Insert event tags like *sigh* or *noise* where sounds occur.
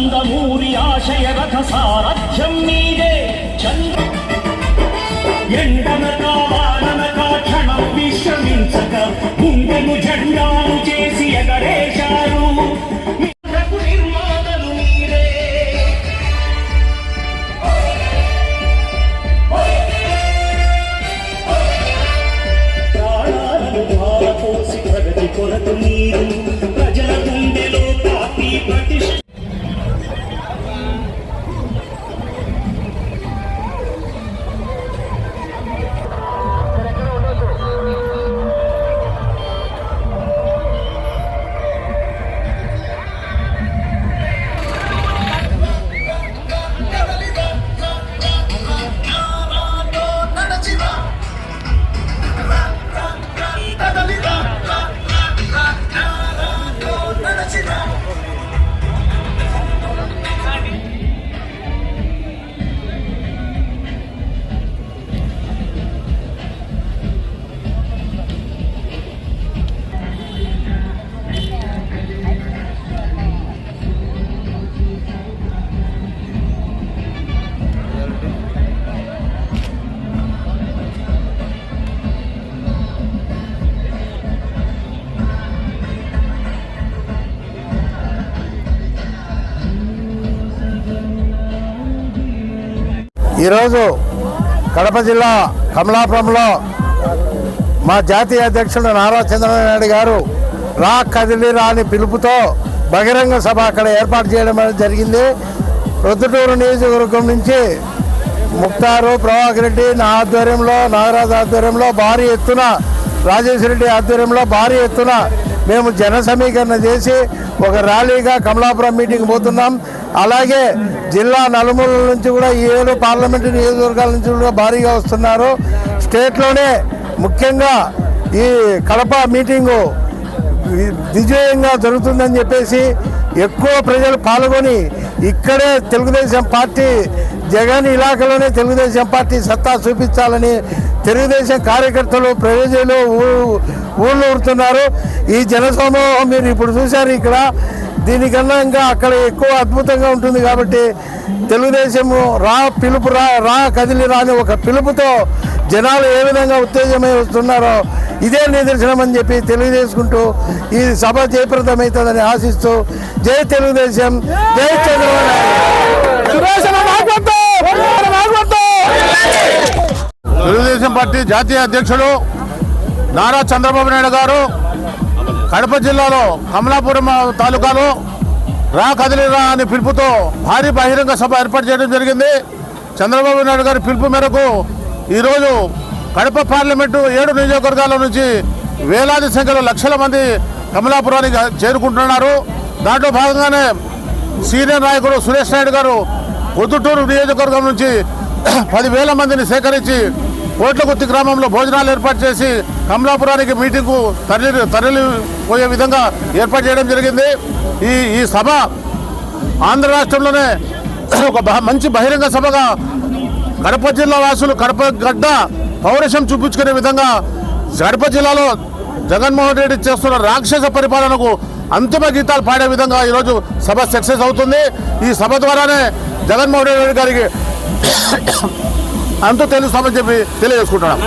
నందమూరి ఆశయ రథ సారథ్యం మీదే. ఈరోజు కడప జిల్లా కమలాపురంలో మా జాతీయ అధ్యక్షుడు నారా చంద్రబాబు నాయుడు గారు రా కదిలి రాని పిలుపుతో బహిరంగ సభ అక్కడ ఏర్పాటు చేయడం అనేది జరిగింది. ప్రొద్దుటూరు నియోజకవర్గం నుంచి ముక్తారు ప్రభాకర్ రెడ్డి నా ఆధ్వర్యంలో నాగరాజు ఆధ్వర్యంలో భారీ ఎత్తున రాజేశ్వర రెడ్డి ఆధ్వర్యంలో భారీ ఎత్తున మేము జన సమీకరణ చేసి ఒక ర్యాలీగా కమలాపురం మీటింగ్ పోతున్నాం. అలాగే జిల్లా నలుమూల నుంచి కూడా ఏడు పార్లమెంటు నియోజకవర్గాల నుంచి కూడా భారీగా వస్తున్నారు. స్టేట్లోనే ముఖ్యంగా ఈ కడప మీటింగు విజయంగా జరుగుతుందని చెప్పేసి ఎక్కువ ప్రజలు పాల్గొని ఇక్కడే తెలుగుదేశం పార్టీ జగన్ ఇలాఖలోనే తెలుగుదేశం పార్టీ సత్తా చూపించాలని తెలుగుదేశం కార్యకర్తలు ప్రజలు ఊ- ఊరుతున్నారు. ఈ జనసమూహం మీరు ఇప్పుడు చూశారు ఇక్కడ దీనికన్నా ఇంకా అక్కడ ఎక్కువ అద్భుతంగా ఉంటుంది కాబట్టి తెలుగుదేశము రా పిలుపు రా రా కదిలి రాని ఒక పిలుపుతో జనాలు ఏ విధంగా ఉత్తేజమై వస్తున్నారో ఇదే నిదర్శనం అని చెప్పి తెలియజేసుకుంటూ ఈ సభ జయప్రదమవుతుందని ఆశిస్తూ జై తెలుగుదేశం జై చంద్రబాబు తెలుగుదేశం పార్టీ జాతీయ అధ్యక్షుడు నారా చంద్రబాబు నాయుడు గారు కడప జిల్లాలో కమలాపురం తాలూకాలో రా కదిలిరా అనే పిలుపుతో భారీ బహిరంగ సభ ఏర్పాటు చేయడం జరిగింది. చంద్రబాబు నాయుడు గారి పిలుపు మేరకు ఈరోజు కడప పార్లమెంటు ఏడు నియోజకవర్గాల నుంచి వేలాది సంఖ్యలో లక్షల మంది కమలాపురానికి చేరుకుంటున్నారు. దాంట్లో భాగంగానే సీనియర్ నాయకుడు సురేష్ నాయుడు గారు పొద్దుటూరు నియోజకవర్గం నుంచి పదివేల మందిని సేకరించి కోట్లగుత్తి గ్రామంలో భోజనాలు ఏర్పాటు చేసి కమలాపురానికి మీటింగ్కు తరలి తరలిపోయే విధంగా ఏర్పాటు చేయడం జరిగింది. ఈ ఈ సభ ఆంధ్ర రాష్ట్రంలోనే *clears throat* ఒక బహ- మంచి బహిరంగ సభగా కడప జిల్లా వాసులు కడప గడ్డ పౌరుషం చూపించుకునే విధంగా కడప జిల్లాలో జగన్మోహన్ రెడ్డి చేస్తున్న రాక్షస పరిపాలనకు అంతిమ గీతాలు పాడే విధంగా ఈరోజు సభ సక్సెస్ అవుతుంది. ఈ సభ ద్వారానే జగన్మోహన్ రెడ్డి గారికి అంతు తెలుస్తామని చెప్పి తెలియజేసుకుంటున్నాం.